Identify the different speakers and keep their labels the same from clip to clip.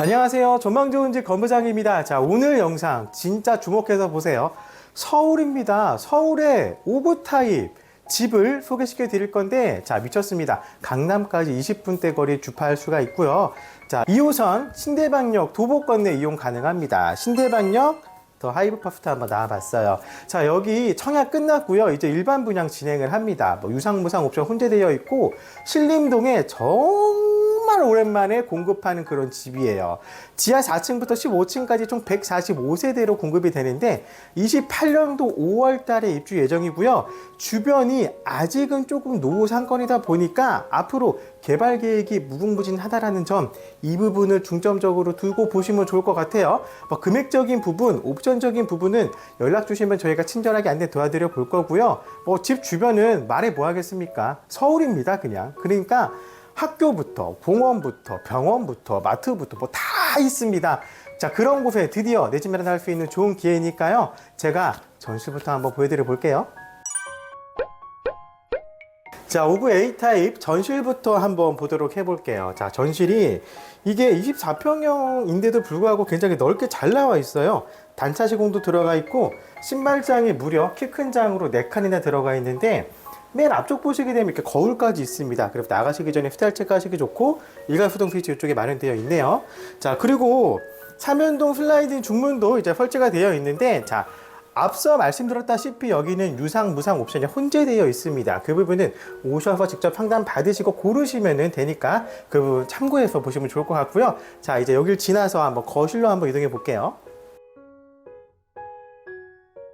Speaker 1: 안녕하세요. 전망 좋은 집 건부장입니다. 자, 오늘 영상 진짜 주목해서 보세요. 서울입니다. 서울의 오브 타입 집을 소개시켜 드릴 건데, 자, 미쳤습니다. 강남까지 20분대 거리 주파할 수가 있고요. 자, 2호선 신대방역 도보 건너 이용 가능합니다. 신대방역 더 하이브 퍼프트 한번 나와봤어요. 자, 여기 청약 끝났고요. 이제 일반 분양 진행을 합니다. 뭐 유상 무상 옵션 혼재되어 있고, 신림동에 정 말 오랜만에 공급하는 그런 집이에요. 지하 4층부터 15층까지 총 145세대로 공급이 되는데, 28년도 5월 달에 입주 예정이고요. 주변이 아직은 조금 노후 상권이다 보니까 앞으로 개발 계획이 무궁무진하다라는 점, 이 부분을 중점적으로 두고 보시면 좋을 것 같아요. 뭐 금액적인 부분, 옵션적인 부분은 연락 주시면 저희가 친절하게 안내 도와드려 볼 거고요. 뭐 집 주변은 말해 뭐 하겠습니까? 서울입니다, 그냥. 그러니까 학교부터, 공원부터, 병원부터, 마트부터 뭐 다 있습니다. 자, 그런 곳에 드디어 내 집 마련 할 수 있는 좋은 기회니까요. 제가 전시부터 한번 보여드려 볼게요. 자, 오브 A 타입 전실부터 한번 보도록 해볼게요. 자, 전실이 이게 24평형인데도 불구하고 굉장히 넓게 잘 나와 있어요. 단차 시공도 들어가 있고 신발장이 무려 키 큰 장으로 4칸이나 들어가 있는데 맨 앞쪽 보시게 되면 이렇게 거울까지 있습니다. 그래서 나가시기 전에 스타일 체크하시기 좋고 일괄수동 스위치 이쪽에 마련되어 있네요. 자, 그리고 삼연동 슬라이딩 중문도 이제 설치가 되어 있는데 자, 앞서 말씀드렸다시피 여기는 유상, 무상 옵션이 혼재되어 있습니다. 그 부분은 오셔서 직접 상담 받으시고 고르시면 되니까 그 부분 참고해서 보시면 좋을 것 같고요. 자, 이제 여길 지나서 한번 거실로 한번 이동해 볼게요.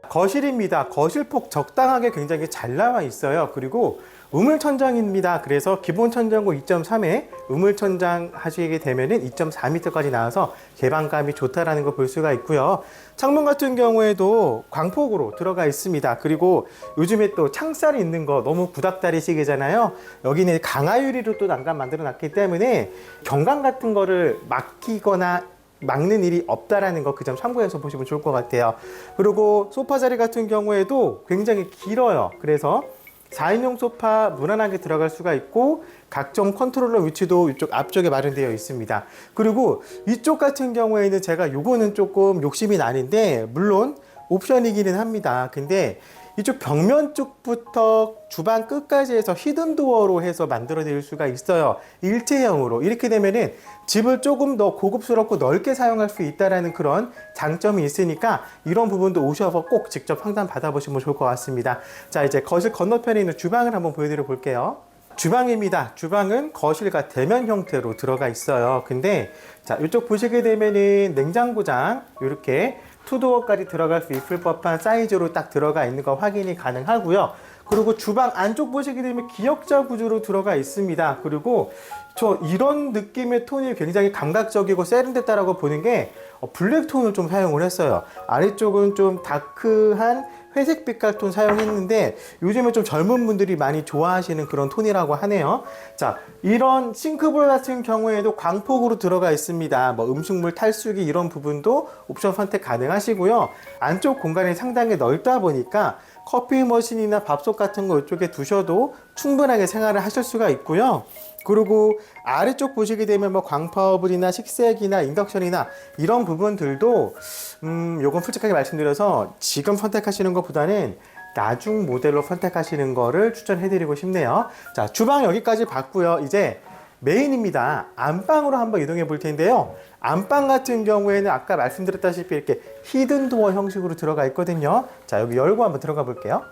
Speaker 1: 거실입니다. 거실폭 적당하게 굉장히 잘 나와 있어요. 그리고 우물천장입니다. 그래서 기본 천장고 2.3에 우물천장 하시게 되면은 2.4m까지 나와서 개방감이 좋다라는 거볼 수가 있고요. 창문 같은 경우에도 광폭으로 들어가 있습니다. 그리고 요즘에 또 창살이 있는 거 너무 구닥다리 시계잖아요. 여기는 강화유리로 또 난간 만들어 놨기 때문에 경관 같은 거를 막히거나 막는 일이 없다라는 거 그 점 참고해서 보시면 좋을 것 같아요. 그리고 소파 자리 같은 경우에도 굉장히 길어요. 그래서 4인용 소파 무난하게 들어갈 수가 있고 각종 컨트롤러 위치도 이쪽 앞쪽에 마련되어 있습니다. 그리고 이쪽 같은 경우에는 제가 요거는 조금 욕심이 나는데 물론 옵션이기는 합니다. 근데 이쪽 벽면 쪽부터 주방 끝까지 해서 히든도어로 해서 만들어낼 수가 있어요. 일체형으로. 이렇게 되면은 집을 조금 더 고급스럽고 넓게 사용할 수 있다라는 그런 장점이 있으니까 이런 부분도 오셔서 꼭 직접 상담 받아보시면 좋을 것 같습니다. 자, 이제 거실 건너편에 있는 주방을 한번 보여드려 볼게요. 주방입니다. 주방은 거실과 대면 형태로 들어가 있어요. 근데 자, 이쪽 보시게 되면은 냉장고장 이렇게 투도어까지 들어갈 수 있을 법한 사이즈로 딱 들어가 있는 거 확인이 가능하고요. 그리고 주방 안쪽 보시게 되면 기역자 구조로 들어가 있습니다. 그리고 저 이런 느낌의 톤이 굉장히 감각적이고 세련됐다라고 보는 게 어, 블랙 톤을 좀 사용을 했어요. 아래쪽은 좀 다크한 회색 빛깔 톤 사용했는데 요즘에 좀 젊은 분들이 많이 좋아하시는 그런 톤이라고 하네요. 자, 이런 싱크볼 같은 경우에도 광폭으로 들어가 있습니다. 뭐 음식물 탈수기 이런 부분도 옵션 선택 가능하시고요. 안쪽 공간이 상당히 넓다 보니까 커피 머신이나 밥솥 같은 거 이쪽에 두셔도 충분하게 생활을 하실 수가 있고요. 그리고 아래쪽 보시게 되면 뭐 광파오븐이나 식세기나 인덕션이나 이런 부분들도 음 요건 솔직하게 말씀드려서 지금 선택하시는 것보다는 나중 모델로 선택하시는 거를 추천해드리고 싶네요. 자 주방 여기까지 봤고요. 이제 메인입니다. 안방으로 한번 이동해 볼 텐데요. 안방 같은 경우에는 아까 말씀드렸다시피 이렇게 히든 도어 형식으로 들어가 있거든요. 자, 여기 열고 한번 들어가 볼게요.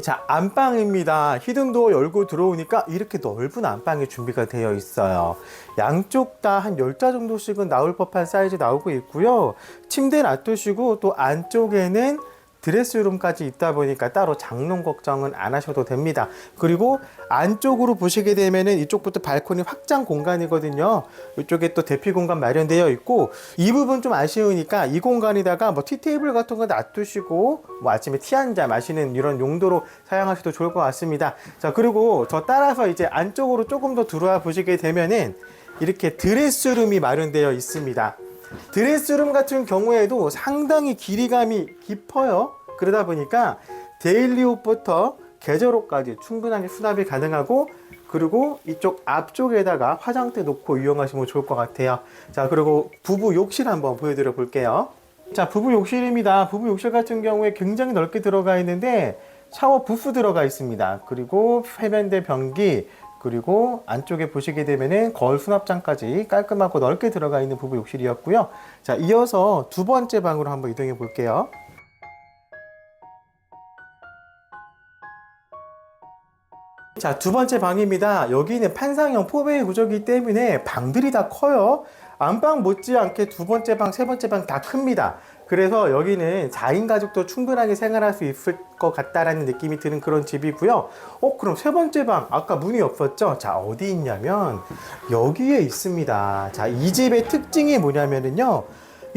Speaker 1: 자, 안방입니다. 히든 도어 열고 들어오니까 이렇게 넓은 안방이 준비가 되어 있어요. 양쪽 다한 10자 정도씩은 나올 법한 사이즈 나오고 있고요. 침대 놔두시고 또 안쪽에는 드레스룸까지 있다 보니까 따로 장롱 걱정은 안 하셔도 됩니다. 그리고 안쪽으로 보시게 되면은 이쪽부터 발코니 확장 공간이거든요. 이쪽에 또 대피 공간 마련되어 있고 이 부분 좀 아쉬우니까 이 공간에다가 뭐 티테이블 같은 거 놔두시고 뭐 아침에 티 한 잔 마시는 이런 용도로 사용하셔도 좋을 것 같습니다. 자 그리고 저 따라서 이제 안쪽으로 조금 더 들어와 보시게 되면은 이렇게 드레스룸이 마련되어 있습니다. 드레스룸 같은 경우에도 상당히 길이감이 깊어요. 그러다 보니까 데일리 옷부터 계절 옷까지 충분하게 수납이 가능하고 그리고 이쪽 앞쪽에다가 화장대 놓고 이용하시면 좋을 것 같아요. 자, 그리고 부부 욕실 한번 보여드려 볼게요. 자, 부부 욕실입니다. 부부 욕실 같은 경우에 굉장히 넓게 들어가 있는데 샤워 부스 들어가 있습니다. 그리고 해변대 변기, 그리고 안쪽에 보시게 되면은 거울 수납장까지 깔끔하고 넓게 들어가 있는 부부 욕실이었고요. 자, 이어서 두 번째 방으로 한번 이동해 볼게요. 자, 두 번째 방입니다. 여기는 판상형 포베이 구조기 때문에 방들이 다 커요. 안방 못지않게 두 번째 방, 세 번째 방 다 큽니다. 그래서 여기는 4인 가족도 충분하게 생활할 수 있을 것 같다라는 느낌이 드는 그런 집이고요. 어, 그럼 세 번째 방, 아까 문이 없었죠? 자, 어디 있냐면 여기에 있습니다. 자, 이 집의 특징이 뭐냐면은요.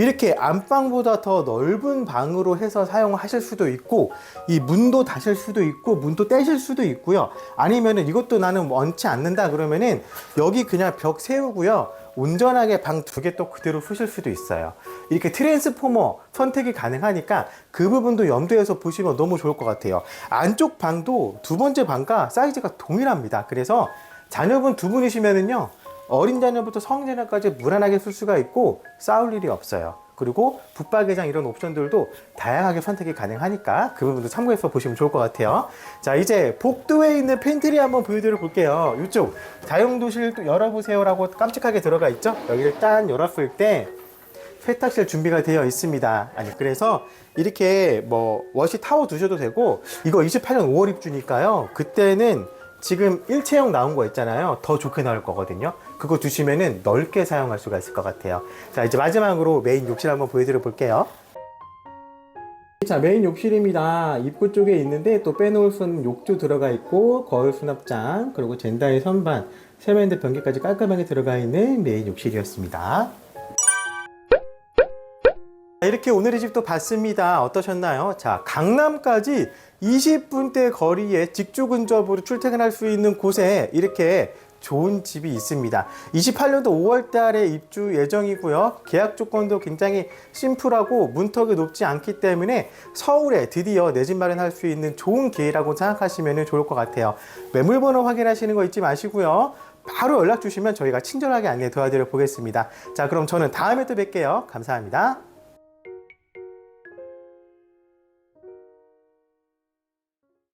Speaker 1: 이렇게 안방보다 더 넓은 방으로 해서 사용하실 수도 있고 이 문도 닫을 수도 있고 문도 떼실 수도 있고요. 아니면은 이것도 나는 원치 않는다 그러면은 여기 그냥 벽 세우고요. 온전하게 방 두 개 또 그대로 쓰실 수도 있어요. 이렇게 트랜스포머 선택이 가능하니까 그 부분도 염두에서 보시면 너무 좋을 것 같아요. 안쪽 방도 두 번째 방과 사이즈가 동일합니다. 그래서 자녀분 두 분이시면은요 어린 자녀부터 성자녀까지 무난하게 쓸 수가 있고 싸울 일이 없어요. 그리고 붙박이장 이런 옵션들도 다양하게 선택이 가능하니까 그 부분도 참고해서 보시면 좋을 것 같아요. 자, 이제 복도에 있는 팬트리 한번 보여드려 볼게요. 이쪽 다용도실 열어보세요라고 깜찍하게 들어가 있죠? 여기를 딱 열었을 때 세탁실 준비가 되어 있습니다. 아니, 그래서 이렇게 뭐 워시 타워 두셔도 되고 이거 28년 5월 입주니까요. 그때는 지금 일체형 나온 거 있잖아요. 더 좋게 나올 거거든요. 그거 두시면은 넓게 사용할 수가 있을 것 같아요. 자, 이제 마지막으로 메인 욕실 한번 보여드려 볼게요. 자, 메인 욕실입니다. 입구 쪽에 있는데 또 빼놓을 수 없는 욕조 들어가 있고 거울 수납장 그리고 젠다의 선반 세면대 변기까지 깔끔하게 들어가 있는 메인 욕실이었습니다. 자, 이렇게 오늘의 집도 봤습니다. 어떠셨나요? 자, 강남까지 20분대 거리에 직주 근접으로 출퇴근할 수 있는 곳에 이렇게 좋은 집이 있습니다. 28년도 5월 달에 입주 예정이고요. 계약 조건도 굉장히 심플하고 문턱이 높지 않기 때문에 서울에 드디어 내 집 마련할 수 있는 좋은 기회라고 생각하시면 좋을 것 같아요. 매물번호 확인하시는 거 잊지 마시고요. 바로 연락 주시면 저희가 친절하게 안내 도와드려 보겠습니다. 자, 그럼 저는 다음에 또 뵐게요. 감사합니다.